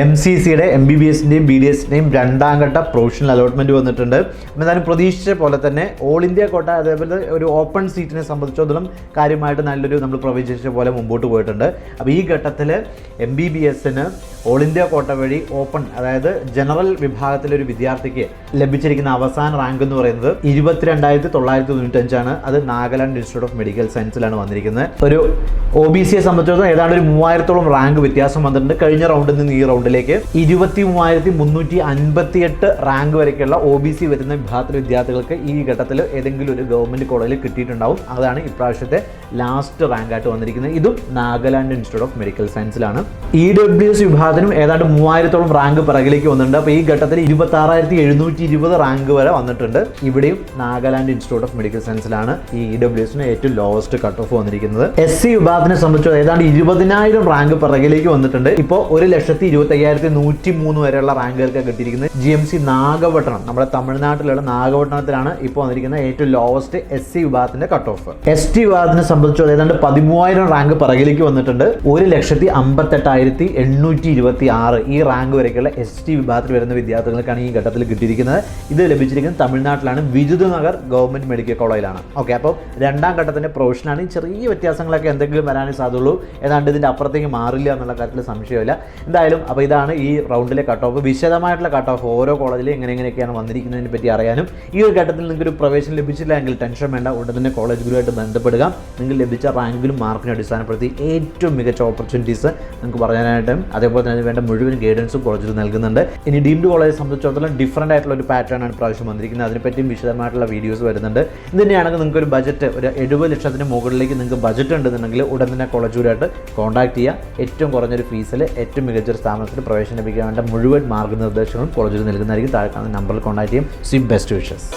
M C സിയുടെ M B B എസിന്റെയും B D എസിന്റെയും രണ്ടാം ഘട്ട പ്രൊഫഷണൽ അലോട്ട്മെന്റ് വന്നിട്ടുണ്ട്. എന്തായാലും പ്രതീക്ഷിച്ച പോലെ തന്നെ ഓൾ ഇന്ത്യ കോട്ട അതേപോലെ ഒരു ഓപ്പൺ സീറ്റിനെ സംബന്ധിച്ചിടത്തോളം കാര്യമായിട്ട് നല്ലൊരു നമ്മൾ പ്രവചിച്ച പോലെ മുമ്പോട്ട് പോയിട്ടുണ്ട്. അപ്പോൾ ഈ ഘട്ടത്തിൽ എം ബി ബി എസിന് ഓൾ ഇന്ത്യ കോട്ട വഴി ഓപ്പൺ അതായത് ജനറൽ വിഭാഗത്തിലെ ഒരു വിദ്യാർത്ഥിക്ക് ലഭിച്ചിരിക്കുന്ന അവസാന റാങ്ക് എന്ന് പറയുന്നത് ഇരുപത്തിരണ്ടായിരത്തി തൊള്ളായിരത്തി തൊണ്ണൂറ്റഞ്ചാണ് അത് നാഗാലാൻഡ് ഇൻസ്റ്റിറ്റ്യൂട്ട് ഓഫ് മെഡിക്കൽ സയൻസിലാണ് വന്നിരിക്കുന്നത്. ഒരു ഒ ബി സിയെ സംബന്ധിച്ചിടത്തോളം ഏതാണ്ട് ഒരു മൂവായിരത്തോളം റാങ്ക് വ്യത്യാസം വന്നിട്ടുണ്ട്. കഴിഞ്ഞ റൗണ്ടിൽ നിന്ന് ഈ റൗണ്ടിലേക്ക് ഇരുപത്തി മൂവായിരത്തി മുന്നൂറ്റി അൻപത്തി എട്ട് റാങ്ക് വരെയുള്ള ഒ ബി സി വരുന്ന വിഭാഗത്തിലെ വിദ്യാർത്ഥികൾക്ക് ഈ ഘട്ടത്തിൽ ഏതെങ്കിലും ഒരു ഗവൺമെന്റ് കോളേജിൽ കിട്ടിയിട്ടുണ്ടാവും. അതാണ് ഇപ്രാവശ്യത്തെ ലാസ്റ്റ് റാങ്ക് ആയിട്ട് വന്നിരിക്കുന്നത്. ഇതും നാഗാലാൻഡ് ഇൻസ്റ്റിറ്റ്യൂട്ട് ഓഫ് മെഡിക്കൽ സയൻസിലാണ് ഇ ഡബ്ല്യു എസ് വിഭാഗത്തിനും ഏതാണ്ട് മൂവായിരത്തോളം റാങ്ക് പിറകിലേക്ക് വന്നിട്ടുണ്ട്. അപ്പോൾ ഈ ഘട്ടത്തിൽ ഇരുപത്തി ആറായിരത്തി എഴുന്നൂറ്റി ഇരുപത് റാങ്ക് വരെ വന്നിട്ടുണ്ട്. ഇവിടെയും നാഗാലാൻഡ് ഇൻസ്റ്റിറ്റ്യൂട്ട് ഓഫ് മെഡിക്കൽ സയൻസിലാണ് ഈ ഇ ഡബ്ല്യു എസിന് ഏറ്റവും ലോവസ്റ്റ് കട്ട് ഓഫ് വന്നിരിക്കുന്നത്. എസ് സി വിഭാഗത്തിനെ സംബന്ധിച്ച് ഏതാണ്ട് ഇരുപതിനായിരം റാങ്ക് പിറകിലേക്ക് വന്നിട്ടുണ്ട്. ഇപ്പോൾ ഒരു ലക്ഷത്തി ഇരുപത്തി അയ്യായിരത്തി നൂറ്റി മൂന്ന് വരെയുള്ള റാങ്കുകൾക്ക് കിട്ടിയിരിക്കുന്നത്. ജി എം സി നാഗപട്ടണം നമ്മുടെ തമിഴ്നാട്ടിലുള്ള നാഗപട്ടണത്തിലാണ് ഇപ്പോൾ വന്നിരിക്കുന്ന ഏറ്റവും ലോവസ്റ്റ് എസ് സി വിഭാഗത്തിന്റെ കട്ട് ഓഫ് എസ് ടി വിഭാഗത്തിനെ സംബന്ധിച്ച് ഏതാണ്ട് പതിമൂവായിരം റാങ്ക് പിറകിലേക്ക് വന്നിട്ടുണ്ട്. ഒരു ലക്ഷത്തി അമ്പത്തെട്ടായിരത്തി എണ്ണൂറ്റി ഇരുപത്തി ആറ് ഈ റാങ്ക് വരെയുള്ള എസ് ടി വിഭാഗത്തിൽ വരുന്ന വിദ്യാർത്ഥികൾക്കാണ് ഈ ഘട്ടത്തിൽ കിട്ടിയിരിക്കുന്നത്. ഇത് ലഭിച്ചിരിക്കുന്നത് തമിഴ്നാട്ടിലാണ്. വിജുത് നഗർ ഗവൺമെന്റ് മെഡിക്കൽ കോളേജിലാണ്. ഓക്കെ അപ്പോൾ രണ്ടാം ഘട്ടത്തിന്റെ പ്രൊഫഷനാണ് ചെറിയ വ്യത്യാസങ്ങളൊക്കെ എന്തെങ്കിലും വരാനേ സാധ്യതയുള്ളൂ. ഏതാണ്ട് ഇതിന്റെ അപ്പുറത്തേക്ക് മാറില്ല എന്നുള്ള കാര്യത്തിൽ സംശയമില്ല. എന്തായാലും അപ്പോൾ ഇതാണ് ഈ റൗണ്ടിലെ കട്ട് ഓഫ് വിശദമായിട്ടുള്ള കട്ട് ഓഫ് ഓരോ കോളേജിലും എങ്ങനെ എങ്ങനെയൊക്കെയാണ് വന്നിരിക്കുന്നതിനെ പറ്റി അറിയാനും ഈ ഒരു ഘട്ടത്തിൽ നിങ്ങൾക്ക് ഒരു പ്രവേശനം ലഭിച്ചില്ല എങ്കിൽ ടെൻഷൻ വേണ്ട. ഉടൻ തന്നെ കോളേജ് ഗുരുവായിട്ട് ബന്ധപ്പെടുക. നിങ്ങൾ ലഭിച്ച റാങ്കിലും മാർക്കിനെ അടിസ്ഥാനപ്പെടുത്തി ഏറ്റവും മികച്ച ഓപ്പർച്യൂണിറ്റീസ് നിങ്ങൾക്ക് പറയാനായിട്ടും അതേപോലെ തന്നെ വേണ്ട മുഴുവൻ ഗൈഡൻസും കോളേജിൽ നൽകുന്നുണ്ട്. ഇനി ഡീംഡ് കോളേജ് സംബന്ധിച്ചിടത്തോളം ഡിഫറന്റ് ആയിട്ടുള്ള ഒരു പാറ്റേൺ ആണ് പ്രാവശ്യം വന്നിരിക്കുന്നത്. അതിനെപ്പറ്റിയും വിശദമായിട്ടുള്ള വീഡിയോസ് വരുന്നുണ്ട്. ഇത് തന്നെയാണെങ്കിൽ നിങ്ങൾക്ക് ഒരു ബജറ്റ് ഒരു എഴുപത് ലക്ഷത്തിന് മുകളിലേക്ക് നിങ്ങൾക്ക് ബജറ്റ് ഉണ്ടെന്നുണ്ടെങ്കിൽ ഉടൻ തന്നെ കോളേജ് ഗുരുവായിട്ട് കോൺടാക്ട് ചെയ്യുക. ഏറ്റവും കുറഞ്ഞൊരു ഫീസിൽ ഏറ്റവും മികച്ചൊരു സ്ഥാപനത്തിൽ പ്രവേശനം ലഭിക്കാൻ വേണ്ട മുഴുവൻ മാർഗനിർദ്ദേശങ്ങളും കോളേജിൽ നൽകുന്നതായിരിക്കും. താഴെ കാണുന്ന നമ്പറിൽ കോൺടാക്ട് ചെയ്യും. C best wishes